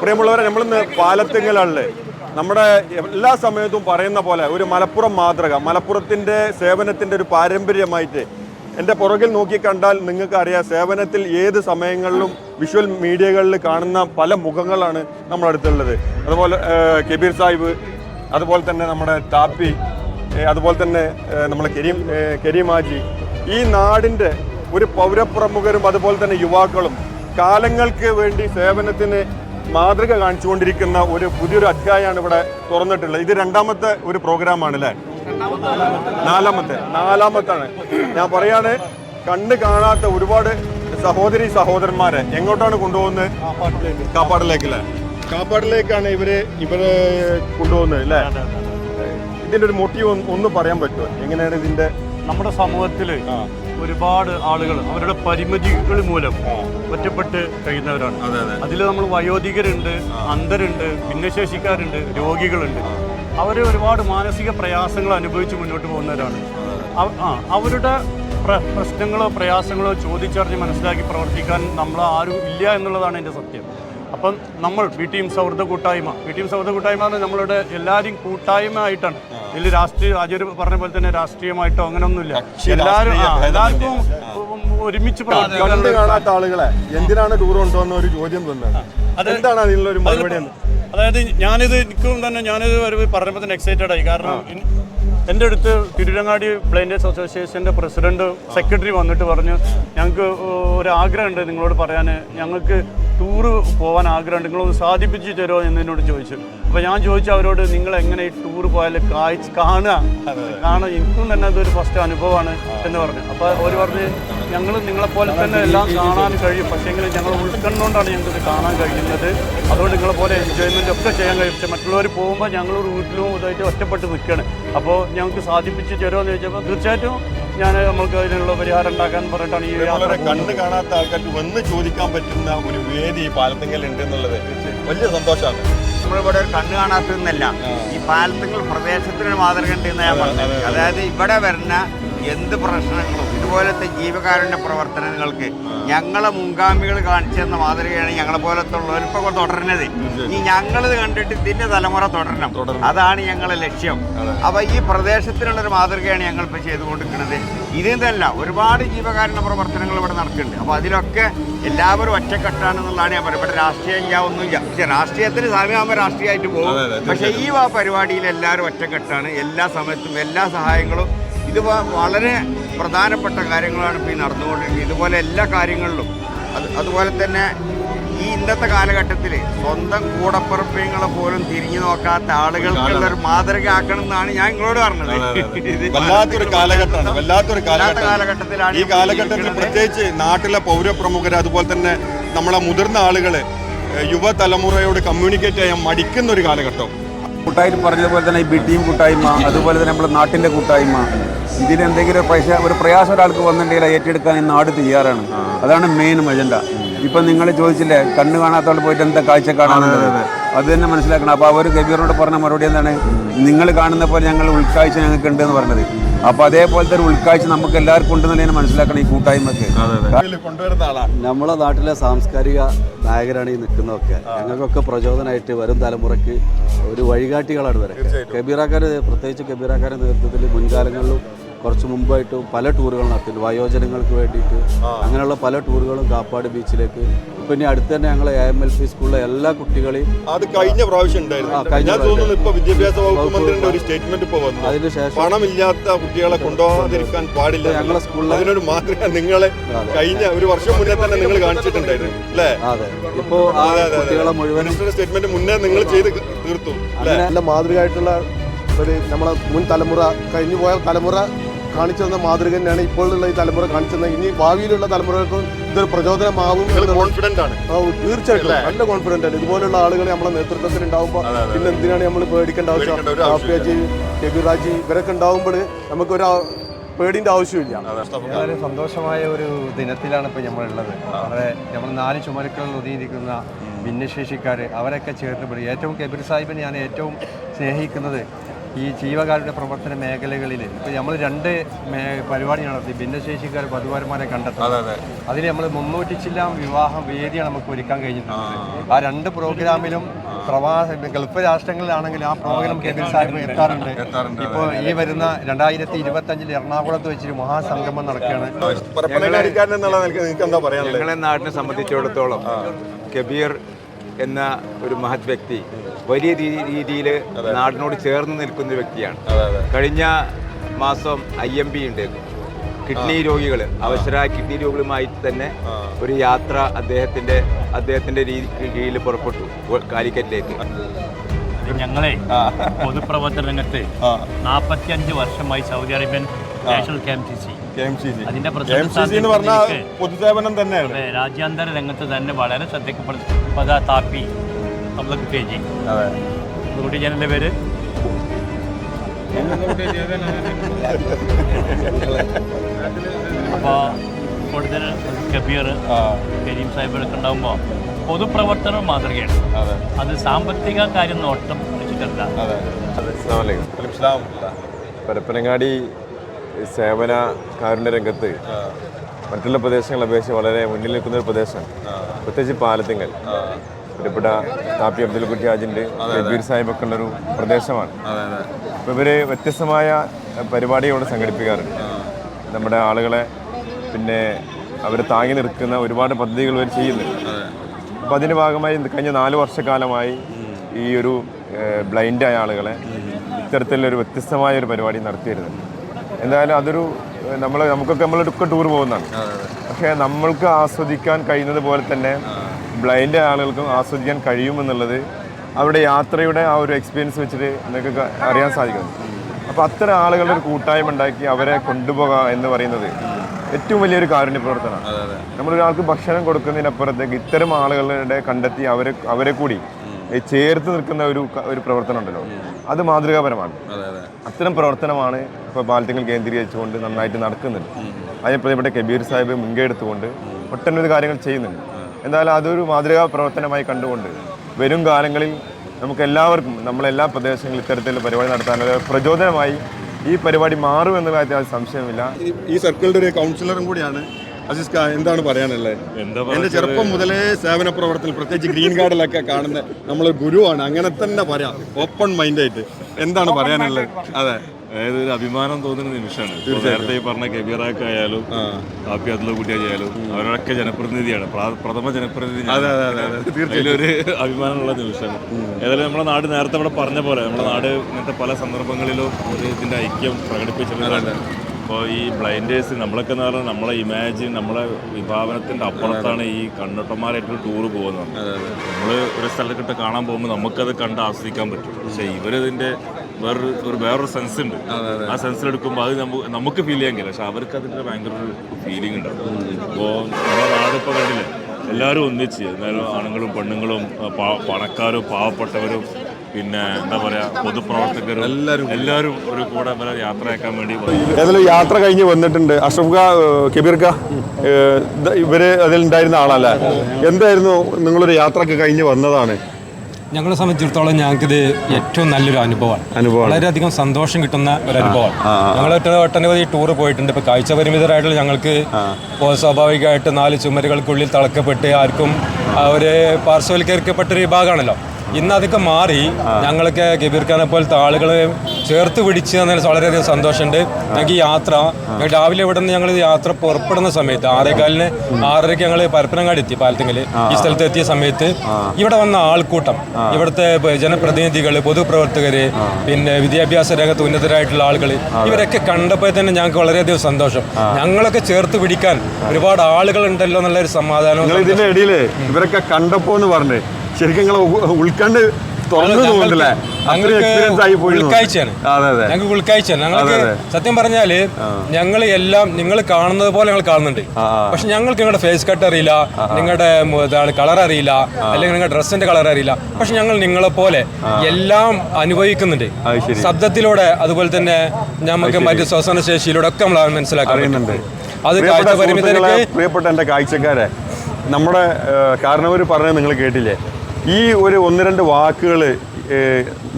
പ്രിയമുള്ളവരെ നമ്മളിന്ന് പാലത്തിങ്ങലുള്ളത് നമ്മുടെ എല്ലാ സമയത്തും പറയുന്ന പോലെ ഒരു മലപ്പുറം മാതൃക മലപ്പുറത്തിന്റെ സേവനത്തിന്റെ ഒരു പാരമ്പര്യമായിട്ട് എന്റെ പുറകിൽ നോക്കിക്കണ്ടാൽ നിങ്ങൾക്കറിയാം സേവനത്തിൽ ഏത് സമയങ്ങളിലും വിഷ്വൽ മീഡിയകളിൽ കാണുന്ന പല മുഖങ്ങളാണ് നമ്മുടെ അടുത്തുള്ളത്. അതുപോലെ കബീർ സാഹിബ് അതുപോലെ തന്നെ നമ്മുടെ താപ്പി അതുപോലെ തന്നെ നമ്മുടെ കരീം കരീമാജി. കരീം ഈ നാടിന്റെ ഒരു പൗരപ്രമുഖരും അതുപോലെ തന്നെ യുവാക്കളും കാലങ്ങൾക്ക് വേണ്ടി സേവനത്തിന് മാതൃക കാണിച്ചുകൊണ്ടിരിക്കുന്ന ഒരു പുതിയൊരു അധ്യായമാണ് ഇവിടെ തുറന്നിട്ടുള്ളത്. ഇത് രണ്ടാമത്തെ ഒരു പ്രോഗ്രാമാണ് അല്ലേ? നാലാമത്തെ. നാലാമത്താണ്. ഞാൻ പറയാണ് കണ്ണ് കാണാത്ത ഒരുപാട് സഹോദരി സഹോദരന്മാരെ എങ്ങോട്ടാണ് കൊണ്ടുപോകുന്നത്? കാപ്പാടിലേക്ക് അല്ലേ? കാപ്പാടിലേക്കാണ് ഇവർ ഇവരെ കൊണ്ടുപോകുന്നത് അല്ലേ? ഇതിന്റെ ഒരു മോട്ടീവ് ഒന്ന് പറയാൻ പറ്റുമോ? എങ്ങനെയാണ് ഇതിന്റെ നമ്മുടെ സമൂഹത്തിൽ ആ, ഒരുപാട് ആളുകൾ അവരുടെ പരിമിതികൾ മൂലം. ഒറ്റപ്പെട്ട് കഴിയുന്നവരാണ്. അതെ അതെ. അതിൽ നമ്മൾ വയോധികരുണ്ട് അന്ധരുണ്ട് ഭിന്നശേഷിക്കാരുണ്ട് രോഗികളുണ്ട്. അവർ ഒരുപാട് മാനസിക പ്രയാസങ്ങൾ അനുഭവിച്ച് മുന്നോട്ട് പോകുന്നവരാണ്. അവരുടെ പ്രശ്നങ്ങളോ പ്രയാസങ്ങളോ ചോദിച്ചറിഞ്ഞ് മനസ്സിലാക്കി പ്രവർത്തിക്കാൻ നമ്മൾ ആരും ഇല്ല എന്നുള്ളതാണ് എന്റെ സത്യം. അപ്പം നമ്മൾ ടീം സൗഹൃദ കൂട്ടായ്മ ടീം സൗഹൃദ കൂട്ടായ്മ എന്ന് നമ്മളുടെ എല്ലാവരും കൂട്ടായ്മ ആയിട്ടാണ് ഇതിൽ രാഷ്ട്രീയ ആചാര്യ പറഞ്ഞ പോലെ തന്നെ രാഷ്ട്രീയമായിട്ടോ അങ്ങനെയൊന്നുമില്ല എല്ലാവരും എല്ലാവർക്കും ഒരുമിച്ച് കണ്ട് കാണാത്ത ആളുകളെ എന്തിനാണ് ടൂർ കൊണ്ടുവന്ന ഒരു ചോദ്യം തന്നെ? അതെന്താണ് അതിനുള്ള ഒരു മറുപടി? അതായത് ഞാനിത് എനിക്കും തന്നെ ഞാനിത് പറഞ്ഞപ്പോൾ തന്നെ എക്സൈറ്റഡ് ആയി. കാരണം എന്റെ അടുത്ത് തിരുരങ്ങാടി ബ്ലൈൻഡേഴ്സ് അസോസിയേഷന്റെ പ്രസിഡന്റ് സെക്രട്ടറി വന്നിട്ട് പറഞ്ഞു ഞങ്ങൾക്ക് ഒരു ആഗ്രഹമുണ്ട് നിങ്ങളോട് പറയാൻ ഞങ്ങൾക്ക് ടൂറ് പോകാൻ ആഗ്രഹമുണ്ട്. നിങ്ങളൊന്ന് സാധിപ്പിച്ച് തരുമോ? എന്ന് എന്നോട് ചോദിച്ചു. അപ്പോൾ ഞാൻ ചോദിച്ചു അവരോട് നിങ്ങൾ എങ്ങനെ ഈ ടൂർ പോയാൽ കാഴ്ച കാണുക? കാണുക എനിക്കും തന്നെ അതൊരു ഫസ്റ്റ് അനുഭവമാണ് എന്ന് പറഞ്ഞു. അപ്പോൾ അവർ പറഞ്ഞ് ഞങ്ങൾ നിങ്ങളെപ്പോലെ തന്നെ എല്ലാം കാണാൻ കഴിയും. പക്ഷേങ്കിൽ ഞങ്ങൾ ഉൾക്കണ്ണുകൊണ്ടാണ് ഞങ്ങൾക്ക് ഇത് കാണാൻ കഴിയുന്നത്. അതുകൊണ്ട് നിങ്ങളെപ്പോലെ എൻജോയ്മെന്റ് ഒക്കെ ചെയ്യാൻ കഴിയും. പക്ഷേ മറ്റുള്ളവർ പോകുമ്പോൾ ഞങ്ങൾ വീട്ടിലും ഇതായിട്ട് ഒറ്റപ്പെട്ട് നിൽക്കുകയാണ് അപ്പോൾ ഞങ്ങൾക്ക് സാധിപ്പിച്ച് തരുമോ എന്ന് ചോദിച്ചപ്പോൾ തീർച്ചയായിട്ടും ഞാൻ നമുക്ക് അതിനുള്ള പരിഹാരം ഉണ്ടാക്കാൻ പറഞ്ഞിട്ടാണ് ഈ യാത്ര വളരെ കണ്ണ് കാണാത്ത ആൾക്കാർക്ക് വന്ന് ചോദിക്കാൻ പറ്റുന്ന ഒരു വേദി ഈ പാലത്തിങ്കൽ ഉണ്ട് എന്നുള്ളത് വലിയ സന്തോഷമാണ്. നമ്മളിവിടെ ഒരു കണ്ണ് കാണാത്തതെന്നല്ല. ഈ പാലത്തിങ്കൽ പ്രദേശത്തിനൊരു മാതൃക ഉണ്ട് എന്ന് ഞാൻ പറഞ്ഞത് അതായത് ഇവിടെ വരുന്ന എന്ത് പ്രശ്നങ്ങളും? ഇതുപോലത്തെ ജീവകാരുണ്യ പ്രവർത്തനങ്ങൾക്ക് ഞങ്ങളെ മുൻഗാമികൾ കാണിച്ചെന്ന മാതൃകയാണ് ഞങ്ങളെ പോലത്തെ ഇപ്പൊ തുടരുന്നത്. ഇനി ഞങ്ങളിത് കണ്ടിട്ട് ഇതിന്റെ തലമുറ തുടരണം. അതാണ് ഞങ്ങളെ ലക്ഷ്യം. അപ്പൊ ഈ പ്രദേശത്തിനുള്ള ഒരു മാതൃകയാണ് ഞങ്ങൾ ഇപ്പൊ ചെയ്തുകൊണ്ടിരിക്കുന്നത്. നിന്നല്ല ഒരുപാട് ജീവകാരുണ്യ പ്രവർത്തനങ്ങൾ ഇവിടെ നടക്കുന്നുണ്ട്. അപ്പൊ അതിലൊക്കെ എല്ലാവരും ഒറ്റക്കെട്ടാണെന്നുള്ളതാണ് ഞാൻ പറയുന്നത്. ഇവിടെ രാഷ്ട്രീയം ഇല്ല ഒന്നുമില്ല. പക്ഷെ രാഷ്ട്രീയത്തിന് സാമ്യമാകുമ്പോൾ രാഷ്ട്രീയമായിട്ട് പോകും. പക്ഷേ ഈ പരിപാടിയിൽ എല്ലാവരും ഒറ്റക്കെട്ടാണ്. എല്ലാ സമയത്തും എല്ലാ സഹായങ്ങളും ഇത് വളരെ പ്രധാനപ്പെട്ട കാര്യങ്ങളാണ് ഇപ്പോൾ ഈ നടന്നുകൊണ്ടിരിക്കുന്നത്. ഇതുപോലെ എല്ലാ കാര്യങ്ങളിലും. അത് അതുപോലെ തന്നെ ഈ ഇന്നത്തെ കാലഘട്ടത്തിൽ സ്വന്തം കൂടപ്പിറപ്പിങ്ങളെ പോലും തിരിഞ്ഞു നോക്കാത്ത ആളുകൾക്കുള്ള ഒരു മാതൃക ആക്കണം എന്നാണ് ഞാൻ നിങ്ങളോട് പറഞ്ഞത്. വല്ലാത്തൊരു കാലഘട്ടമാണ്. വല്ലാത്തൊരു വല്ലാത്ത കാലഘട്ടത്തിലാണ് ഈ കാലഘട്ടത്തിൽ പ്രത്യേകിച്ച് നാട്ടിലെ പൗരപ്രമുഖർ അതുപോലെ തന്നെ നമ്മളെ മുതിർന്ന ആളുകൾ യുവതലമുറയോട് കമ്മ്യൂണിക്കേറ്റ് ചെയ്യാൻ മടിക്കുന്ന ഒരു കാലഘട്ടം. കൂട്ടായ്മ പറഞ്ഞതുപോലെ തന്നെ ഈ ബി ടീം കൂട്ടായ്മ അതുപോലെ തന്നെ നമ്മുടെ നാട്ടിന്റെ കൂട്ടായ്മ ഇതിന് എന്തെങ്കിലും പൈസ ഒരു പ്രയാസം ഒരാൾക്ക് വന്നിട്ടുണ്ടെങ്കിൽ ഏറ്റെടുക്കാൻ ഈ നാട് തയ്യാറാണ്. അതാണ് മെയിൻ അജണ്ട ഇപ്പൊ നിങ്ങൾ ചോദിച്ചില്ലേ കണ്ണ് കാണാത്ത ആൾ പോയിട്ട് എന്താ കാഴ്ച കാണാനുള്ളത് അത് തന്നെ മനസ്സിലാക്കണം. അപ്പോൾ അവർ ഗബീറിനോട് പറഞ്ഞ മറുപടി എന്താണ്? നിങ്ങൾ കാണുന്ന പോലെ ഞങ്ങൾ ഉൾക്കാഴ്ച ഞങ്ങൾക്ക് ഉണ്ട് എന്ന് പറഞ്ഞത്. അപ്പോൾ അതേപോലത്തെ ഒരു ഉൾക്കാഴ്ച നമുക്ക് എല്ലാവർക്കും ഉണ്ടെന്നുള്ളതിനെ മനസ്സിലാക്കണം ഈ കൂട്ടായ്മക്ക്. കൊണ്ടുവരുന്ന നമ്മളെ നാട്ടിലെ സാംസ്കാരിക നായകരാണ് ഈ നിൽക്കുന്നതൊക്കെ. ഞങ്ങൾക്കൊക്കെ പ്രചോദനമായിട്ട് വരും തലമുറയ്ക്ക് ഒരു വഴികാട്ടികളാണ് വരെ കബീറാക്കാർ പ്രത്യേകിച്ച് കബീറാക്കാരുടെ നേതൃത്വത്തിൽ മുൻകാലങ്ങളിലും കുറച്ച് മുമ്പായിട്ട് പല ടൂറുകൾ നടത്തിയിട്ടുണ്ട്. വയോജനങ്ങൾക്ക് വേണ്ടിയിട്ട് അങ്ങനെയുള്ള പല ടൂറുകളും കാപ്പാട് ബീച്ചിലേക്ക്. ഇപ്പം ഇനി അടുത്ത് തന്നെ ഞങ്ങൾ എ എം എൽ പി സ്കൂളിലെ എല്ലാ കുട്ടികളെയും അത് കഴിഞ്ഞ പ്രാവശ്യം ഉണ്ടായിരുന്നു. ഞാൻ തോന്നുന്നു ഇപ്പൊ വിദ്യാഭ്യാസ വകുപ്പ് മന്ത്രിയുടെ ഒരു സ്റ്റേറ്റ്മെന്റ് ഇപ്പൊ വന്നു. അതിന് ശേഷം പണമില്ലാത്ത കുട്ടികളെ കൊണ്ടുപോകാതിരിക്കാൻ പാടില്ല. ഞങ്ങളെ സ്കൂളിൽ അതിനൊരു മാതൃക നിങ്ങളെ കഴിഞ്ഞ ഒരു വർഷം മുന്നേ തന്നെ നിങ്ങൾ കാണിച്ചിട്ടുണ്ടായിരുന്നു. അല്ലേ? അതെ. അതെ. കുട്ടികളെ മുഴുവൻ സ്റ്റേറ്റ്മെന്റ് മുന്നേ നിങ്ങൾ ചെയ്ത് തീർത്തു. അല്ലേ? നല്ല മാതൃകയായിട്ടുള്ള ഒരു നമ്മളെ മുൻ തലമുറ കഴിഞ്ഞു പോയ തലമുറ കാണിച്ചു തന്ന മാതൃക തന്നെയാണ് ഇപ്പോഴുള്ള ഈ തലമുറ കാണിച്ചു തന്നെ ഇനി ഭാവിയിലുള്ള തലമുറകൾക്കും ഇതൊരു പ്രചോദനമാകും കോൺഫിഡന്റ് ആണ്. ആ, തീർച്ചയായിട്ടും. നല്ല കോൺഫിഡന്റ് ആണ്. ഇതുപോലുള്ള ആളുകളെ നമ്മുടെ നേതൃത്വത്തിൽ ഉണ്ടാവുമ്പോൾ പിന്നെ എന്തിനാണ് നമ്മൾ പേടിക്കേണ്ട ആവശ്യം? പേടിക്കേണ്ട രഘുരാജി ഇവരൊക്കെ ഉണ്ടാവുമ്പോൾ നമുക്കൊരു പേടിന്റെ ആവശ്യമില്ല. വളരെ സന്തോഷമായ ഒരു ദിനത്തിലാണ് ഇപ്പോൾ നമ്മളുള്ളത്. വളരെ നമ്മൾ നാല് ചുമരുക്കളിൽ ഒതുങ്ങിയിരിക്കുന്ന ഭിന്നശേഷിക്കാർ അവരൊക്കെ ചേർന്ന് പിടി ഏറ്റവും കബീർ സാഹിബിനെ ഞാൻ ഏറ്റവും സ്നേഹിക്കുന്നത് ഈ ജീവകാരുടെ പ്രവർത്തന മേഖലകളിൽ ഇപ്പോൾ നമ്മൾ രണ്ട് പരിപാടി നടത്തി. ഭിന്നശേഷിക്കാർ വധുവാരന്മാരെ കണ്ടെത്തുന്നത് അതിൽ നമ്മൾ മുന്നൂറ്റി ചില്ലാം വിവാഹ വേദിയാണ് നമുക്ക് ഒരുക്കാൻ കഴിഞ്ഞിട്ടുണ്ട് ആ. രണ്ട് പ്രോഗ്രാമിലും പ്രവാസ ഗൾഫ് രാഷ്ട്രങ്ങളിലാണെങ്കിൽ ആ പ്രോഗ്രാം കെബിർ സാഹിബ് എത്താറുണ്ട്. ഇപ്പോൾ ഈ വരുന്ന രണ്ടായിരത്തി ഇരുപത്തി അഞ്ചിൽ എറണാകുളത്ത് വെച്ചൊരു മഹാസംഗമം നടക്കുകയാണ്. ഞങ്ങളെ നാടിനെ സംബന്ധിച്ചിടത്തോളം കബീർ എന്ന ഒരു മഹത് വ്യക്തി വലിയ രീതിയിൽ നാടിനോട് ചേർന്ന് നിൽക്കുന്ന വ്യക്തിയാണ്. കഴിഞ്ഞ മാസം ഐ എം പി ഉണ്ട്. കിഡ്നി രോഗികൾ അവശരായ കിഡ്നി രോഗികളുമായി തന്നെ ഒരു യാത്ര അദ്ദേഹത്തിന്റെ അദ്ദേഹത്തിന്റെ രീതി കീഴിൽ പുറപ്പെട്ടു കാലിക്കറ്റിലേക്ക്. ഞങ്ങളെ പൊതുപ്രവർത്തന രംഗത്ത് നാൽപ്പത്തിയഞ്ച് വർഷമായി Saudi Arabian national K M T C K M C C അതിന്റെ എന്ന് പറഞ്ഞാൽ പൊതുസേവനം തന്നെയാണ്. രാജ്യാന്തര രംഗത്ത് തന്നെ വളരെ ശ്രദ്ധിക്കപ്പെടുന്നു താപ്പി നമ്മളെ കുട്ടിയേജി പേര് അപ്പോൾ കൂടുതൽ കബീർ കരീം സാഹിബൊക്കെ ഉണ്ടാകുമ്പോൾ പൊതുപ്രവർത്തനം മാതൃകയാണ്. അതെ. അത് സാമ്പത്തിക കാര്യം നോട്ടം വെച്ചിട്ടല്ല. പരപ്പനങ്ങാടി സേവന കാരുണ്യ രംഗത്ത് മറ്റുള്ള പ്രദേശങ്ങളെ അപേക്ഷിച്ച് വളരെ മുന്നിൽ നിൽക്കുന്ന ഒരു പ്രദേശമാണ് പ്രത്യേകിച്ച് പാലത്തിങ്കൽ. പ്രിയപ്പെട്ട താപ്പി അബ്ദുൽ കുട്ടി ഹാജിന്റെ ബീർ സാഹിബൊക്കെ ഉള്ളൊരു പ്രദേശമാണ്. അപ്പോൾ ഇവർ വ്യത്യസ്തമായ പരിപാടികൾ ഇവിടെ സംഘടിപ്പിക്കാറുണ്ട് നമ്മുടെ ആളുകളെ പിന്നെ അവർ താങ്ങി നിർക്കുന്ന ഒരുപാട് പദ്ധതികൾ ഇവർ ചെയ്യുന്നുണ്ട് അപ്പോൾ അതിന്റെ ഭാഗമായി കഴിഞ്ഞ നാല് വർഷക്കാലമായി ഈ ഒരു ബ്ലൈൻഡായ ആളുകളെ ഇത്തരത്തിലൊരു വ്യത്യസ്തമായ ഒരു പരിപാടി നടത്തി വരുന്നുണ്ട് എന്തായാലും അതൊരു നമ്മൾ നമുക്കൊക്കെ നമ്മളൊക്കെ ടൂർ പോകുന്നതാണ്. പക്ഷെ നമ്മൾക്ക് ആസ്വദിക്കാൻ കഴിയുന്നത് പോലെ തന്നെ ബ്ലൈൻഡ് ആളുകൾക്കും ആസ്വദിക്കാൻ കഴിയുമെന്നുള്ളത് അവരുടെ യാത്രയുടെ ആ ഒരു എക്സ്പീരിയൻസ് വെച്ചിട്ട് നിങ്ങൾക്ക് അറിയാൻ സാധിക്കുന്നു അപ്പോൾ അത്തരം ആളുകളുടെ ഒരു കൂട്ടായ്മ ഉണ്ടാക്കി അവരെ കൊണ്ടുപോകുക എന്ന് പറയുന്നത് ഏറ്റവും വലിയൊരു കാരുണ്യ പ്രവർത്തനമാണ്. നമ്മളൊരാൾക്ക് ഭക്ഷണം കൊടുക്കുന്നതിനപ്പുറത്തേക്ക് ഇത്തരം ആളുകളുടെ കണ്ടെത്തി അവരെ അവരെ കൂടി ചേർത്ത് നിൽക്കുന്ന ഒരു ഒരു പ്രവർത്തനം ഉണ്ടല്ലോ. അത് മാതൃകാപരമാണ്. അത്തരം പ്രവർത്തനമാണ് ഇപ്പോൾ ബാലത്തിങ്ങൾ കേന്ദ്രീകരിച്ചുകൊണ്ട് നന്നായിട്ട് നടക്കുന്നുണ്ട്. അതിന് പ്രിയപ്പെട്ട കബീർ സാഹിബ് മുൻകൈ എടുത്തുകൊണ്ട് ഒട്ടനവധി കാര്യങ്ങൾ ചെയ്യുന്നുണ്ട്. എന്തായാലും അതൊരു മാതൃകാ പ്രവർത്തനമായി കണ്ടുകൊണ്ട് വരും കാലങ്ങളിൽ നമുക്ക് എല്ലാവർക്കും നമ്മളെല്ലാ പ്രദേശങ്ങളിലും ഇത്തരത്തിലുള്ള പരിപാടി നടത്താനുള്ള പ്രചോദനമായി ഈ പരിപാടി മാറുമെന്ന കാര്യത്തിൽ സംശയമില്ല ഈ- സർക്കിളിന്റെ ഒരു കൗൺസിലറും കൂടിയാണ് അസിസ് എന്താണ് പറയാനുള്ളത്? എന്റെ ചെറുപ്പം മുതലേ സേവന പ്രവർത്തനം പ്രത്യേകിച്ച് ഗ്രീൻ കാർഡിലൊക്കെ കാണുന്ന നമ്മൾ ഗുരുവാണ്. അങ്ങനെ തന്നെ പറയാം. ഓപ്പൺ മൈൻഡായിട്ട് എന്താണ് പറയാനുള്ളത്? അതെ. അതായത് ഒരു അഭിമാനം തോന്നുന്ന നിമിഷമാണ്. നേരത്തെ ഈ പറഞ്ഞ കബീറാക്കായാലും ആയാലും കുട്ടിയായാലും അവരൊക്കെ ജനപ്രതിനിധിയാണ്. പ്രഥമ ജനപ്രതിനിധി തീർച്ചയായും ഒരു അഭിമാനമുള്ള നിമിഷമാണ്. ഏതായാലും നമ്മുടെ നാട് നേരത്തെ ഇവിടെ പറഞ്ഞ പോലെ നമ്മുടെ നാട് ഇങ്ങനത്തെ പല സന്ദർഭങ്ങളിലും ഒരു ഇതിന്റെ ഐക്യം പ്രകടിപ്പിച്ചിട്ടുള്ളതാണ്. അപ്പോൾ ഈ ബ്ലൈൻഡേഴ്സ് നമ്മളൊക്കെ എന്ന് പറഞ്ഞാൽ നമ്മളെ ഇമാജിൻ നമ്മളെ വിഭാവനത്തിന്റെ അപ്പുറത്താണ് ഈ കണ്ണട്ടന്മാരായിട്ട് ടൂർ പോകുന്നത്. നമ്മൾ ഒരു സ്ഥലത്തിട്ട് കാണാൻ പോകുമ്പോൾ നമുക്കത് കണ്ട് ആസ്വദിക്കാൻ പറ്റും. പക്ഷേ ഇവരതിന്റെ വേറൊരു ഒരു വേറൊരു സെൻസ് ഉണ്ട്. ആ സെൻസിൽ എടുക്കുമ്പോൾ അത് നമുക്ക് നമുക്ക് ഫീൽ ചെയ്യാൻ കഴിയില്ല. പക്ഷെ അവർക്ക് അതിന്റെ ഭയങ്കര ഒരു ഫീലിംഗ് ഉണ്ട് അപ്പോൾ നമ്മുടെ നാടിപ്പോൾ കണ്ടില്ലേ? എല്ലാവരും ഒന്നിച്ച്. എന്നാലും ആണുങ്ങളും പെണ്ണുങ്ങളും പണക്കാരും പാവപ്പെട്ടവരും പിന്നെ എന്താ പറയാ പൊതുപ്രവർത്തകരും എല്ലാവരും എല്ലാവരും ഒരു കൂടെ ഇവരെ യാത്രയാക്കാൻ വേണ്ടി. ഏതായാലും യാത്ര കഴിഞ്ഞ് വന്നിട്ടുണ്ട്. അഷ്റഫ് ഖാ കബീർ ഖാ ഇവർ അതിൽ ഉണ്ടായിരുന്ന ആളല്ലേ? എന്തായിരുന്നു നിങ്ങളൊരു യാത്രയൊക്കെ കഴിഞ്ഞ് വന്നതാണ്? ഞങ്ങളെ സംബന്ധിച്ചിടത്തോളം ഞങ്ങൾക്കിത് ഏറ്റവും നല്ലൊരു അനുഭവമാണ്. അനുഭവം വളരെയധികം സന്തോഷം കിട്ടുന്ന ഒരു അനുഭവമാണ്. ഞങ്ങൾ ഒറ്റ ഒട്ടനവധി ടൂർ പോയിട്ടുണ്ട്. ഇപ്പോൾ കാഴ്ച പരിമിതരായിട്ടുള്ള ഞങ്ങൾക്ക് ഇപ്പോൾ സ്വാഭാവികമായിട്ട് നാല് ചുമരുകൾക്കുള്ളിൽ തളക്കപ്പെട്ട് ആർക്കും അവരെ ഒരു പാർശ്വവൽക്കരിക്കപ്പെട്ട ഒരു വിഭാഗമാണല്ലോ. ഇന്ന് അതൊക്കെ മാറി. ഞങ്ങൾക്ക് ഗബീർ ഖാനെ പോലത്തെ ആളുകളെ ചേർത്ത് പിടിച്ച് തന്നതിൽ വളരെയധികം സന്തോഷമുണ്ട്. ഞങ്ങൾക്ക് ഈ യാത്ര രാവിലെ ഇവിടെ നിന്ന് ഞങ്ങൾ യാത്ര പുറപ്പെടുന്ന സമയത്ത് ആറേകാലിന് ആറരയ്ക്ക് ഞങ്ങൾ പരപ്പനങ്ങാടി എത്തി പാലത്തിങ്ങൽ ഈ സ്ഥലത്ത് എത്തിയ സമയത്ത് ഇവിടെ വന്ന ആൾക്കൂട്ടം ഇവിടുത്തെ ജനപ്രതിനിധികൾ പൊതുപ്രവർത്തകർ പിന്നെ വിദ്യാഭ്യാസ രംഗത്ത് ഉന്നതരായിട്ടുള്ള ആളുകൾ ഇവരൊക്കെ കണ്ടപ്പോൾ തന്നെ ഞങ്ങൾക്ക് വളരെയധികം സന്തോഷം. ഞങ്ങളൊക്കെ ചേർത്ത് പിടിക്കാൻ ഒരുപാട് ആളുകൾ ഉണ്ടല്ലോ എന്നുള്ള ഒരു ഇടയിൽ ഇവരൊക്കെ കണ്ടപ്പോ എന്ന് പറഞ്ഞ് ശരിക്കും നിങ്ങൾ ഉൾക്കണ്ട് തുറന്നു തോന്നുന്നില്ലേ അത്രയും എക്സ്പീരിയൻസ് ആയി പോയി ഉൾക്കാഴ്ചയാണ്. ഞങ്ങൾക്ക് ഉൾക്കാഴ്ചയാണ്. ഞങ്ങൾക്ക് സത്യം പറഞ്ഞാൽ ഞങ്ങൾ എല്ലാം നിങ്ങൾ കാണുന്നത് പോലെ ഞങ്ങൾ കാണുന്നുണ്ട്. പക്ഷെ ഞങ്ങൾക്ക് നിങ്ങളുടെ ഫേസ് കട്ട് അറിയില്ല നിങ്ങളുടെ കളർ അറിയില്ല അല്ലെങ്കിൽ നിങ്ങളുടെ ഡ്രസ്സിന്റെ കളർ അറിയില്ല. പക്ഷെ ഞങ്ങൾ നിങ്ങളെ പോലെ എല്ലാം അനുഭവിക്കുന്നുണ്ട്. ശബ്ദത്തിലൂടെ അതുപോലെ തന്നെ നമുക്ക് മറ്റു ശ്വസന ശേഷിയിലൂടെ ഒക്കെ നമ്മൾ മനസ്സിലാക്കുന്നുണ്ട് അത് കാഴ്ച പരിമിതർക്ക് പ്രിയപ്പെട്ട കാഴ്ചക്കാരെ നമ്മുടെ കാരണവർ പറഞ്ഞത് നിങ്ങൾ കേട്ടില്ലേ? ഈ ഒരു ഒന്ന് രണ്ട് വാക്കുകൾ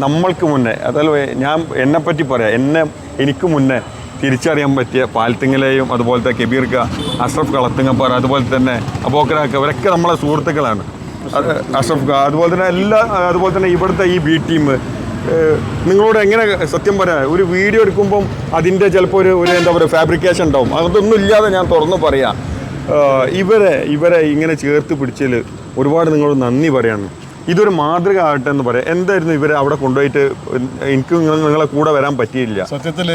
നമ്മൾക്ക് മുന്നേ അതായത് ഞാൻ എന്നെ പറ്റി പറയാം എന്നെ എനിക്ക് മുന്നേ തിരിച്ചറിയാൻ പറ്റിയ പാൽത്തിങ്ങലെയും അതുപോലത്തെ കെബീർക്ക അഷ്റഫ് കളത്തിങ്ങപ്പാറ അതുപോലെ തന്നെ അബോക്കരാക്ക ഇവരൊക്കെ നമ്മളെ സുഹൃത്തുക്കളാണ്. അഷ്റഫ് അതുപോലെ തന്നെ എല്ലാ അതുപോലെ തന്നെ ഇവിടുത്തെ ഈ ബി ടീം. നിങ്ങളോട് എങ്ങനെ സത്യം പറയാം ഒരു വീഡിയോ എടുക്കുമ്പം അതിന്റെ ചിലപ്പോൾ ഒരു ഒരു എന്താ പറയുക ഫാബ്രിക്കേഷൻ ഉണ്ടാവും. അതൊന്നും ഇല്ലാതെ ഞാൻ തുറന്നു പറയാം. ഇവരെ ഇവരെ ഇങ്ങനെ ചേർത്ത് പിടിച്ചതിൽ ഒരുപാട് നിങ്ങളോട് നന്ദി പറയാണ്. ഇതൊരു മാതൃക ആകട്ടെ എന്ന് പറയാം. എന്തായിരുന്നു ഇവരെ അവിടെ കൊണ്ടുപോയിട്ട് എനിക്ക് നിങ്ങളെ കൂടെ വരാൻ പറ്റിയില്ല? സത്യത്തിൽ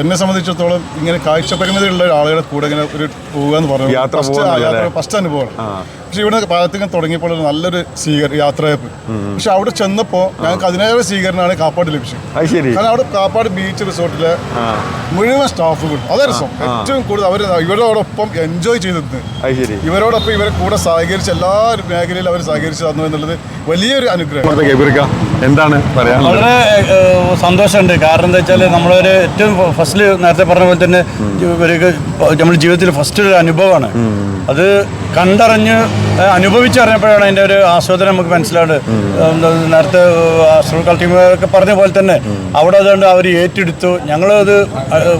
എന്നെ സംബന്ധിച്ചിടത്തോളം ഇങ്ങനെ കാഴ്ച പരിമിതിയുള്ള ആളുകളെ കൂടെ ഇങ്ങനെ ഒരു പോകുക എന്ന് പറഞ്ഞു യാത്ര ഫസ്റ്റ് അനുഭവമാണ്. പക്ഷെ ഇവിടെ തുടങ്ങിയപ്പോൾ നല്ലൊരു സ്വീകരണം യാത്രയപ്പ് പക്ഷെ അവിടെ ചെന്നപ്പോൾ ഞങ്ങൾക്ക് അതിനേറെ സ്വീകരണമാണ് കാപ്പാട് ലഭിച്ചത്. കാരണം അവിടെ കാപ്പാട് ബീച്ച് റിസോർട്ടിലെ മുഴുവൻ സ്റ്റാഫുകളും അതേ രസം. ഏറ്റവും കൂടുതൽ അവർ ഇവരോടൊപ്പം എൻജോയ് ചെയ്തിരുന്നത്. ഇവരോടൊപ്പം ഇവരെ കൂടെ സഹകരിച്ച് എല്ലാ മേഖലയിലും അവർ സഹകരിച്ച് തന്നു എന്നുള്ളത് വലിയൊരു അനുഗ്രഹം. എന്താണ് പറയാൻ വളരെ സന്തോഷമുണ്ട്. കാരണം എന്താ വെച്ചാൽ നമ്മളൊരു ഏറ്റവും ഫസ്റ്റ് നേരത്തെ പറഞ്ഞ പോലെ തന്നെ ഒരു നമ്മുടെ ജീവിതത്തിൽ ഫസ്റ്റ് ഒരു അനുഭവമാണ്. അത് കണ്ടറിഞ്ഞ് അനുഭവിച്ചറിഞ്ഞപ്പോഴാണ് അതിന്റെ ഒരു ആസ്വാദനം നമുക്ക് മനസ്സിലാവുന്നത് നേരത്തെ അസ്ട്രോക്കൽ ടീമൊക്കെ പറഞ്ഞ പോലെ തന്നെ അവിടെ അതുകൊണ്ട് അവർ ഏറ്റെടുത്തു. ഞങ്ങളത്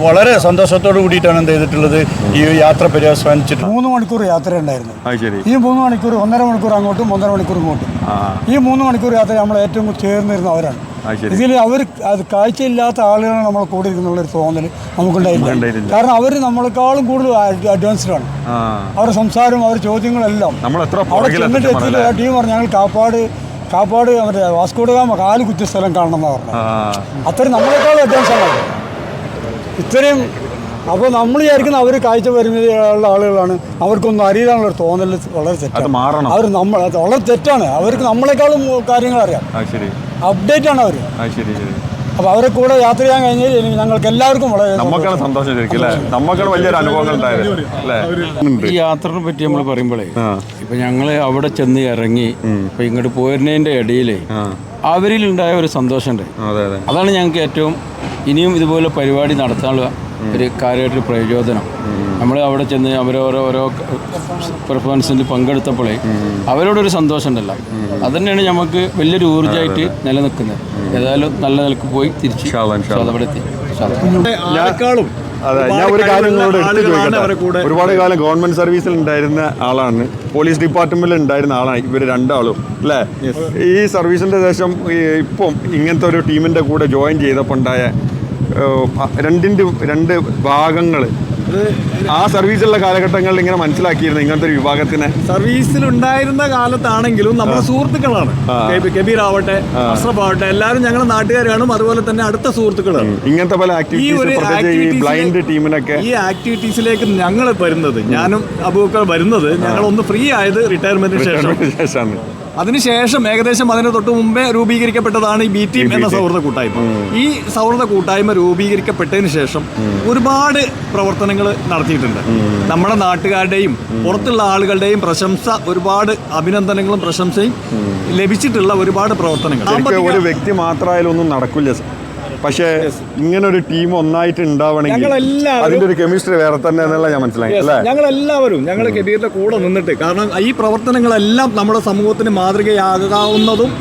വളരെ സന്തോഷത്തോട് കൂടിയിട്ടാണ് എന്ത് ചെയ്തിട്ടുള്ളത്? ഈ യാത്ര പര്യവസാനിച്ചിട്ട് മൂന്ന് മണിക്കൂർ യാത്ര ഉണ്ടായിരുന്നു. ശരി. ഈ മൂന്ന് മണിക്കൂർ ഒന്നര മണിക്കൂർ അങ്ങോട്ടും ഒന്നര മണിക്കൂർ ഇങ്ങോട്ടും. ആ. ഈ മൂന്ന് മണിക്കൂർ യാത്ര നമ്മൾ ഏറ്റവും ചേർന്നിരുന്ന അവരാണ്. ഇതിൽ അവർ അത് കാഴ്ചയില്ലാത്ത ആളുകളാണ് നമ്മളെ കൂടെ ഇരിക്കുന്നുള്ളൊരു തോന്നൽ നമുക്കുണ്ടായില്ല. കാരണം അവർ നമ്മളെക്കാളും കൂടുതൽ അഡ്വാൻസ്ഡ് ആണ്. അവരുടെ സംസാരം അവരുടെ ചോദ്യങ്ങളെല്ലാം. നമ്മൾ അവിടെ ചെന്നിട്ട് എത്തിയിട്ട് ആ ടീം പറഞ്ഞു ഞങ്ങൾ കാപ്പാട് കാപ്പാട് മറ്റേ വാസ്കോട് ഗാമ കാൽ കുത്തിയ സ്ഥലം കാണണം എന്നാണ് പറഞ്ഞത്. ആ. അത്രയും നമ്മളെക്കാളും അഡ്വാൻസ് ആണ്. ഇത്രയും അപ്പോൾ നമ്മൾ വിചാരിക്കുന്ന അവർ കാഴ്ച പരിമിതിയുള്ള ആളുകളാണ്. അവർക്കൊന്നും അറിയില്ലാന്നുള്ളൊരു തോന്നൽ വളരെ തെറ്റാണ്. അവർ നമ്മൾ വളരെ തെറ്റാണ്. അവർക്ക് നമ്മളെക്കാളും കാര്യങ്ങൾ അറിയാം. അപ്ഡേറ്റ് ആണ് അവർ അപ്പൊ ശരി ശരി. അപ്പോൾ അവരെ കൂടെ യാത്ര ചെയ്യാൻ കഴിഞ്ഞാൽ ഞങ്ങൾക്ക് എല്ലാവർക്കും വളരെ നമുക്കാണ് സന്തോഷം ശരിക്കും അല്ലേ? നമുക്കാണ് വലിയൊരു അനുഭവങ്ങൾ ഈ യാത്രയെ പറ്റി നമ്മൾ പറയുമ്പോഴേ ഇപ്പൊ ഞങ്ങൾ അവിടെ ചെന്ന് ഇറങ്ങി ഇപ്പൊ ഇങ്ങോട്ട് പോരുന്നതിന്റെ ഇടയിലേ അവരിലുണ്ടായ ഒരു സന്തോഷമുണ്ട് അതെ അതെ. അതാണ് ഞങ്ങൾക്ക് ഏറ്റവും ഇനിയും ഇതുപോലെ പരിപാടി നടത്താനുള്ള ഒരു കാര്യമായിട്ടൊരു പ്രചോദനം നമ്മൾ അവിടെ ചെന്ന് അവരോരോ ഓരോ പെർഫോമൻസിൽ പങ്കെടുത്തപ്പോഴേ അവരോടൊരു സന്തോഷം ഉണ്ടല്ലോ അത് തന്നെയാണ് നമുക്ക് വലിയൊരു ഊർജമായിട്ട് നിലനിൽക്കുന്നത്. ഏതായാലും നല്ല നിലയ്ക്ക് പോയി തിരിച്ച് അതെ ഞാൻ ഒരു കാര്യം കൂടെ എടുത്തു ചോദിക്കട്ടെ. ഒരുപാട് കാലം ഗവൺമെന്റ് സർവീസിൽ ഉണ്ടായിരുന്ന ആളാണ്. പോലീസ് ഡിപ്പാർട്ട്മെന്റിൽ ഉണ്ടായിരുന്ന ആളാണ്. ഇവർ രണ്ടാളും അല്ലേ? ഈ സർവീസിന്റെ ശേഷം ഇപ്പം ഇങ്ങനത്തെ ഒരു ടീമിന്റെ കൂടെ ജോയിൻ ചെയ്തപ്പോൾ ഉണ്ടായ ഏഹ്, രണ്ടിന്റെ രണ്ട് ഭാഗങ്ങൾ ആ സർവീസുള്ള കാലഘട്ടങ്ങളിൽ ഇങ്ങനെ മനസ്സിലാക്കിയിരുന്നു ഇങ്ങനത്തെ ഒരു വിഭാഗത്തിനെ. സർവീസിലുണ്ടായിരുന്ന കാലത്താണെങ്കിലും നമ്മുടെ സുഹൃത്തുക്കളാണ്. കബീർ ആവട്ടെ അഷ്റഫ് ആവട്ടെ എല്ലാവരും ഞങ്ങളുടെ നാട്ടുകാരാണ് അതുപോലെ തന്നെ അടുത്ത സുഹൃത്തുക്കളാണ് ഇങ്ങനത്തെ പല ആക്ടിവിറ്റീസ് ഈ ബ്ലൈൻഡ് ടീമിനൊക്കെ ഈ ആക്ടിവിറ്റീസിലേക്ക് ഞങ്ങൾ വരുന്നത്. ഞാനും അബൂക്കൾ വരുന്നത്. ഞങ്ങൾ ഒന്ന് ഫ്രീ ആയത് റിട്ടയർമെന്റിന് ശേഷം. ശേഷമാണ് അതിനുശേഷം ഏകദേശം അതിന് തൊട്ട് മുമ്പേ രൂപീകരിക്കപ്പെട്ടതാണ് ഈ ബി ടീം എന്ന സൗഹൃദ കൂട്ടായ്മ. ഈ സൗഹൃദ കൂട്ടായ്മ രൂപീകരിക്കപ്പെട്ടതിന് ശേഷം ഒരുപാട് പ്രവർത്തനങ്ങൾ നടത്തിയിട്ടുണ്ട്. നമ്മുടെ നാട്ടുകാരുടെയും പുറത്തുള്ള ആളുകളുടെയും പ്രശംസ ഒരുപാട് അഭിനന്ദനങ്ങളും പ്രശംസയും ലഭിച്ചിട്ടുള്ള ഒരുപാട് പ്രവർത്തനങ്ങൾ. ഒരു വ്യക്തി മാത്രമായാലും ഒന്നും നടക്കില്ല. പക്ഷേ ഇങ്ങനെ ഒരു ടീം ഒന്നായിട്ട് ഉണ്ടാവണമെങ്കിൽ അതിന്റെ ഒരു കെമിസ്ട്രി വേറെ തന്നെ എന്നുള്ള ഞാൻ മനസ്സിലായി അല്ലേ? ഞങ്ങൾ എല്ലാവരും ഞങ്ങൾ കെബീറിന്റെ കൂടെ നിന്നിട്ട് കാരണം ഈ പ്രവർത്തനങ്ങളെല്ലാം നമ്മുടെ സമൂഹത്തിന് മാതൃകയാകാവുന്നതും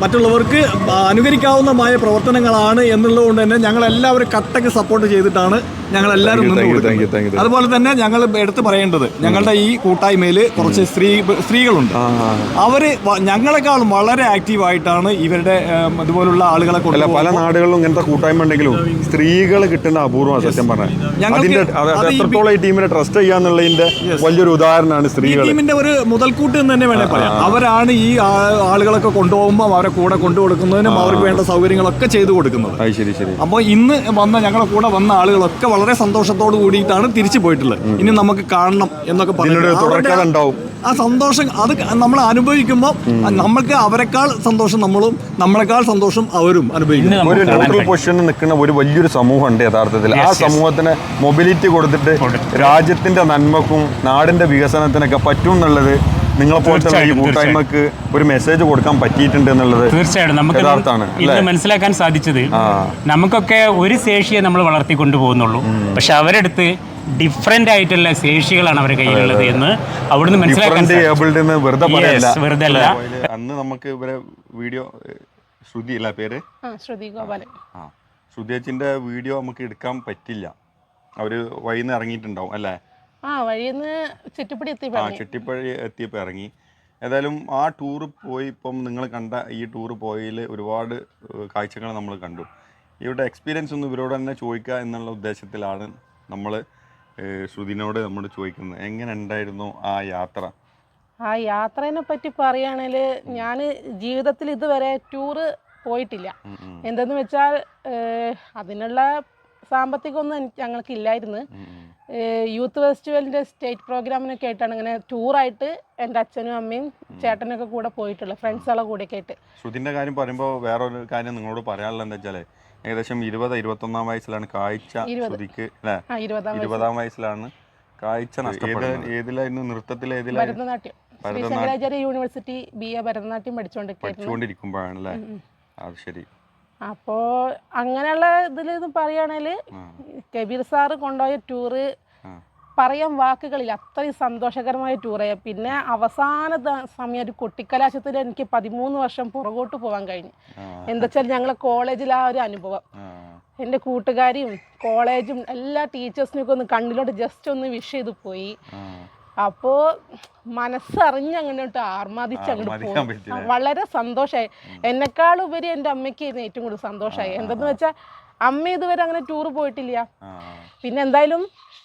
മറ്റുള്ളവർക്ക് അനുകരിക്കാവുന്നതുമായ പ്രവർത്തനങ്ങളാണ് എന്നുള്ളതുകൊണ്ട് തന്നെ ഞങ്ങൾ എല്ലാവരും കട്ടക്ക് സപ്പോർട്ട് ചെയ്തിട്ടാണ് ഞങ്ങൾ എല്ലാവരും നിന്ന് കൊടുക്കുന്നത് അതുപോലെ തന്നെ ഞങ്ങൾ എടുത്തു പറയേണ്ടത് ഞങ്ങളുടെ ഈ കൂട്ടായ്മയിൽ കുറച്ച് സ്ത്രീ സ്ത്രീകളുണ്ട്. അവർ ഞങ്ങളെക്കാൾ ഞങ്ങളെക്കാളും വളരെ ആക്റ്റീവായിട്ടാണ് ഇവരുടെ ഇതുപോലുള്ള ആളുകളെ കൊണ്ട് പല നാടുകളിലും ഇങ്ങനത്തെ കൂട്ടായ്മ ഉണ്ടെങ്കിലും സ്ത്രീകൾ കിട്ടുന്ന അപൂർവമാണ് സത്യം പറഞ്ഞാൽ. അതിന്റെ ഈ എത്രത്തോളം ഈ ടീമിനെ ട്രസ്റ്റ് ചെയ്യാന്നുള്ളതിന്റെ വലിയൊരു ഉദാഹരണമാണ് ഈ സ്ത്രീകൾ ടീമിന്റെ ഒരു മുതൽക്കൂട്ട് എന്ന് തന്നെ വേണേ പറയാം. അവരാണ് ഈ ആളുകളൊക്കെ കൊണ്ടുപോകുമ്പോൾ അവരെ കൂടെ കൊണ്ടുകൊടുക്കുന്നതിനും അവർക്ക് വേണ്ട സൗകര്യങ്ങളൊക്കെ ചെയ്തു കൊടുക്കുന്നത്. ശരി ശരി. അപ്പോൾ ഇന്ന് വന്ന ഞങ്ങളുടെ കൂടെ വന്ന ആളുകളൊക്കെ വളരെ സന്തോഷത്തോട് കൂടിയിട്ടാണ് തിരിച്ചു പോയിട്ടുള്ളത്. ഇനി നമുക്ക് കാണണം എന്നൊക്കെ പറഞ്ഞു ആ സന്തോഷം അത് നമ്മൾ അനുഭവിക്കുമ്പോൾ നമ്മൾക്ക് അവരെക്കാൾ സന്തോഷം നമ്മളും നമ്മളെക്കാൾ സന്തോഷം അവരും അനുഭവിക്കുന്നു ഒരു ന്യൂട്രൽ പൊസിഷനിൽ നിൽക്കുന്ന ഒരു വലിയൊരു സമൂഹം ഉണ്ട് യഥാർത്ഥത്തിൽ. ആ സമൂഹത്തിന് മൊബിലിറ്റി കൊടുത്തിട്ട് രാജ്യത്തിന്റെ നന്മക്കും നാടിന്റെ വികസനത്തിനൊക്കെ പറ്റും എന്നുള്ളത് നിങ്ങളെ പോലത്തെ കൂട്ടായ്മക്ക് ഒരു മെസ്സേജ് കൊടുക്കാൻ പറ്റിയിട്ടുണ്ട് എന്നുള്ളത് തീർച്ചയായിട്ടും. നമുക്ക് മനസ്സിലാക്കാൻ സാധിച്ചത് നമുക്കൊക്കെ ഒരു ശേഷിയെ നമ്മൾ വളർത്തിക്കൊണ്ടു പോകുന്നുള്ളൂ. പക്ഷെ അവരെടുത്ത് ഡിഫറെന്റ് ആയിട്ടുള്ള ശേഷികളാണ് അവരുടെ കയ്യിലുള്ളത് എന്ന് അവിടുന്ന് മനസ്സിലാക്കാൻ ഡിഫറെന്റ് സാധിച്ചു. എന്ന് വെറുതെ അല്ല. അന്ന് നമുക്ക് ഇവരെ വീഡിയോ ശ്രുതി അല്ല പേര്? ആ ശ്രുതി ഗോപാലൻ. ആ ശ്രുതിയച്ചിന്റെ വീഡിയോ നമുക്ക് എടുക്കാൻ പറ്റില്ല. അവർ വഴിന്ന് ഇറങ്ങിയിട്ടുണ്ടാവും അല്ലേ? ആ വഴിന്ന് ചുറ്റിപ്പടി എത്തി ആ എത്തിയപ്പോൾ ഇറങ്ങി. ഏതായാലും ആ ടൂർ പോയി ഇപ്പം നിങ്ങൾ കണ്ട ഈ ടൂറ് പോയതിൽ ഒരുപാട് കാഴ്ചകൾ നമ്മൾ കണ്ടു. ഇവിടെ എക്സ്പീരിയൻസ് ഒന്ന് ഇവരോട് തന്നെ ചോദിക്കുക എന്നുള്ള ഉദ്ദേശത്തിലാണ് നമ്മൾ ശ്രുതിനോട് നമ്മൾ ചോദിക്കുന്നത്. എങ്ങനെ ഉണ്ടായിരുന്നു ആ യാത്ര? ആ യാത്രേനെ പറ്റി പറയുകയാണെങ്കിൽ ഞാൻ ജീവിതത്തിൽ ഇതുവരെ ടൂറ് പോയിട്ടില്ല. എന്തെന്ന് വെച്ചാൽ ഏഹ്, അതിനുള്ള സാമ്പത്തികമൊന്നും എനിക്ക് ഞങ്ങൾക്ക് ഇല്ലായിരുന്നു. യൂത്ത് ഫെസ്റ്റിവലിന്റെ സ്റ്റേറ്റ് പ്രോഗ്രാമിനൊക്കെ ആയിട്ടാണ് ഇങ്ങനെ ടൂറായിട്ട് എന്റെ അച്ഛനും അമ്മയും ചേട്ടനൊക്കെ കൂടെ പോയിട്ടുള്ളത്. ഫ്രണ്ട്സുകളെ കൂടെ ഒക്കെ ആയിട്ട് ശ്രുതിന്റെ കാര്യം പറയുമ്പോൾ വേറൊരു കാര്യം നിങ്ങളോട് പറയാനുള്ളത് എന്താ വെച്ചാൽ ഏകദേശം ഇരുപത് ഇരുപത്തൊന്നാം വയസ്സിലാണ് കാഴ്ച ഇരുപത്. ശ്രുതിക്ക് അല്ലേ? ആ, ഇരുപതാം വയസ്സിലാണ് കാഴ്ച ഏതിലായിരുന്നു നൃത്തത്തിൽ ഏതിലായിരുന്നു Bharatanatyam. Bharatanatyam. Shankaracharya university B A Bharatanatyam പഠിച്ചുകൊണ്ടിരിക്കുമ്പോഴാണ് അല്ലേ. അത് ശരി. അപ്പോൾ അങ്ങനെയുള്ള ഇതിൽ ഇത് പറയുകയാണെങ്കിൽ കബീർ സാറ് കൊണ്ടുപോയ ടൂറ് പറയാൻ വാക്കുകളില്ല. അത്രയും സന്തോഷകരമായ ടൂറായി പിന്നെ അവസാന സമയം ഒരു കൊട്ടിക്കലാശത്തിൽ എനിക്ക് പതിമൂന്ന് വർഷം പുറകോട്ട് പോകാൻ കഴിഞ്ഞു. എന്താ വെച്ചാൽ ഞങ്ങളെ കോളേജിൽ ആ ഒരു അനുഭവം. എന്റെ കൂട്ടുകാരിയും കോളേജും എല്ലാ ടീച്ചേഴ്സിനൊക്കെ ഒന്ന് കണ്ണിലോട്ട് ജസ്റ്റ് ഒന്ന് വിഷ് ചെയ്ത് പോയി. അപ്പോൾ മനസ്സറിഞ്ഞ് അങ്ങോട്ട് ആർമാദിച്ച് അങ്ങോട്ട് പോകും പോയി വളരെ സന്തോഷമായി എന്നെക്കാളുപരി എന്റെ അമ്മയ്ക്കായിരുന്നു ഏറ്റവും കൂടുതൽ സന്തോഷമായി എന്തെന്ന് വെച്ചാൽ അമ്മ ഇതുവരെ അങ്ങനെ ടൂർ പോയിട്ടില്ല. പിന്നെ എന്തായാലും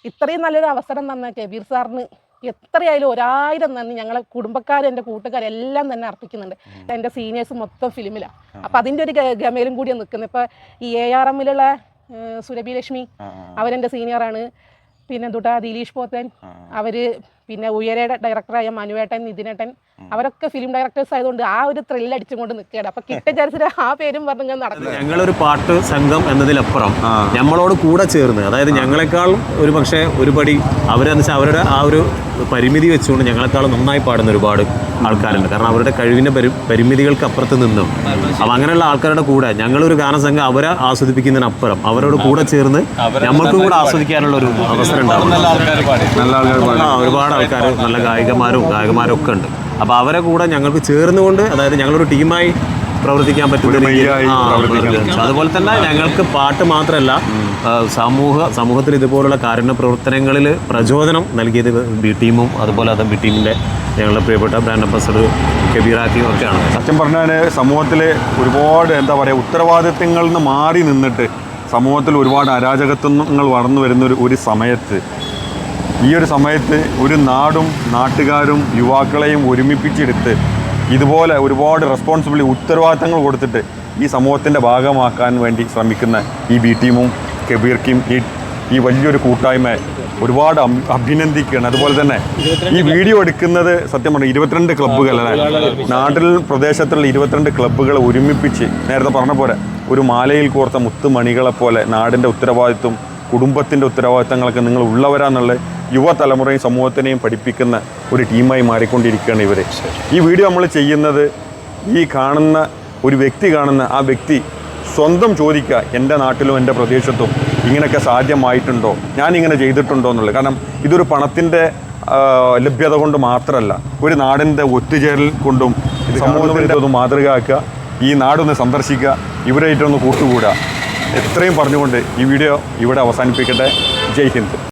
ഇത്രയും നല്ലൊരു അവസരം തന്ന കബീർ സാറിന് എത്രയായാലും ഒരായിരം നന്ദി. ഞങ്ങളെ കുടുംബക്കാർ എന്റെ കൂട്ടുകാരെല്ലാം തന്നെ അർപ്പിക്കുന്നുണ്ട്. എന്റെ സീനിയേഴ്സ് മൊത്തം ഫിലിമിലാണ് അപ്പം അതിന്റെ ഒരു ഗമയിലും കൂടിയാണ് നിൽക്കുന്നത് ഇപ്പോൾ ഈ എ ആർ എമ്മിലുള്ള സുരഭി ലക്ഷ്മി അവരെന്റെ സീനിയറാണ് പിന്നെ എന്തുട്ടാ ദിലീഷ് പോത്തൻ അവർ പിന്നെ ഉയരയുടെ ഡയറക്ടറായ മനുവേട്ടൻ നിതിനേട്ടൻ അവരൊക്കെ ഫിലിം ഡയറക്ടേഴ്സ് ആയതുകൊണ്ട് ആ ഒരു ത്രില്ല് അടിച്ചുകൊണ്ട് നിൽക്കുകയാണ്. അപ്പൊ കിട്ട ചരിച്ചിട്ട് ആ പേരും പറഞ്ഞു നടക്കുന്നത് ഞങ്ങളൊരു പാട്ട് സംഘം എന്നതിലപ്പുറം നമ്മളോട് കൂടെ ചേർന്ന് അതായത് ഞങ്ങളെക്കാൾ ഒരു പക്ഷേ ഒരുപടി അവരെന്ന് വെച്ചാൽ അവരുടെ ആ ഒരു പരിമിതി വെച്ചുകൊണ്ട് ഞങ്ങളെക്കാളും നന്നായി പാടുന്ന ഒരുപാട് ആൾക്കാരുണ്ട്. കാരണം അവരുടെ കഴിവിന്റെ പരി പരിമിതികൾക്ക് അപ്പുറത്ത് നിന്നും അപ്പം അങ്ങനെയുള്ള ആൾക്കാരുടെ കൂടെ ഞങ്ങളൊരു ഗാനസംഘം അവരെ ആസ്വദിപ്പിക്കുന്നതിനപ്പുറം അവരോട് കൂടെ ചേർന്ന് നമ്മൾക്കും കൂടെ ആസ്വദിക്കാനുള്ള ഒരു അവസരം ഉണ്ടാവും. നല്ല. ആ ഒരുപാട് ആൾക്കാർ നല്ല ഗായികമാരും ഗായകമാരും ഒക്കെ ഉണ്ട്. അപ്പോൾ അവരെ കൂടെ ഞങ്ങൾക്ക് ചേർന്നുകൊണ്ട് അതായത് ഞങ്ങളൊരു ടീമായി പ്രവർത്തിക്കാൻ പറ്റുന്ന അതുപോലെ തന്നെ ഞങ്ങൾക്ക് പാട്ട് മാത്രമല്ല സമൂഹ സമൂഹത്തിൽ ഇതുപോലുള്ള കാരുണ്യ പ്രവർത്തനങ്ങളിൽ പ്രചോദനം നൽകിയത് ബി ടീമും അതുപോലെ അത് ബി ടീമിന്റെ ഞങ്ങളുടെ പ്രിയപ്പെട്ട ബ്രാൻഡ് അംബാസഡർ കബീറാക്കിയും ഒക്കെയാണ്. സത്യം പറഞ്ഞാൽ സമൂഹത്തിൽ ഒരുപാട് എന്താ പറയുക ഉത്തരവാദിത്തങ്ങളിൽ നിന്ന് മാറി നിന്നിട്ട് സമൂഹത്തിൽ ഒരുപാട് അരാജകത്വങ്ങൾ വളർന്നു വരുന്ന ഒരു ഒരു സമയത്ത്. ഈ ഒരു സമയത്ത് ഒരു നാടും നാട്ടുകാരും യുവാക്കളെയും ഒരുമിപ്പിച്ചെടുത്ത് ഇതുപോലെ ഒരുപാട് റെസ്പോൺസിബിളി ഉത്തരവാദിത്തങ്ങൾ കൊടുത്തിട്ട് ഈ സമൂഹത്തിന്റെ ഭാഗമാക്കാൻ വേണ്ടി ശ്രമിക്കുന്ന ഈ ബി ടീമും കബീർക്കും ഈ ഈ വലിയൊരു കൂട്ടായ്മ ഒരുപാട് അഭിനന്ദിക്കുകയാണ്. അതുപോലെ തന്നെ ഈ വീഡിയോ എടുക്കുന്നത് സത്യം പറഞ്ഞു ഇരുപത്തിരണ്ട് ക്ലബ്ബുകൾ അല്ലെ? നാട്ടിൽ പ്രദേശത്തുള്ള ഇരുപത്തിരണ്ട് ക്ലബ്ബുകൾ ഒരുമിപ്പിച്ച് നേരത്തെ പറഞ്ഞ പോലെ ഒരു മാലയിൽ കോർത്ത മുത്തുമണികളെപ്പോലെ നാടിന്റെ ഉത്തരവാദിത്വം കുടുംബത്തിന്റെ ഉത്തരവാദിത്തങ്ങളൊക്കെ നിങ്ങൾ ഉള്ളവരാന്നുള്ള യുവതലമുറയും സമൂഹത്തിനെയും പഠിപ്പിക്കുന്ന ഒരു ടീമായി മാറിക്കൊണ്ടിരിക്കുകയാണ് ഇവർ ഈ വീഡിയോ നമ്മൾ ചെയ്യുന്നത് ഈ കാണുന്ന ഒരു വ്യക്തി കാണുന്ന ആ വ്യക്തി സ്വന്തം ചോദിക്കുക എന്റെ നാട്ടിലും എന്റെ പ്രദേശത്തും ഇങ്ങനെയൊക്കെ സാധ്യമായിട്ടുണ്ടോ? ഞാൻ ഇങ്ങനെ ചെയ്തിട്ടുണ്ടോ? എന്നുള്ളത്. കാരണം ഇതൊരു പണത്തിന്റെ ലഭ്യത കൊണ്ട് മാത്രമല്ല ഒരു നാടിന്റെ ഒത്തുചേരൽ കൊണ്ടും സമൂഹത്തിന്റെ ഒന്ന് മാതൃകയാക്കുക ഈ നാടൊന്ന് സന്ദർശിക്കുക ഇവരായിട്ടൊന്ന് കൂട്ടുകൂടുക. എത്രയും പറഞ്ഞുകൊണ്ട് ഈ വീഡിയോ ഇവിടെ അവസാനിപ്പിക്കട്ടെ. ജയ് ഹിന്ദ്.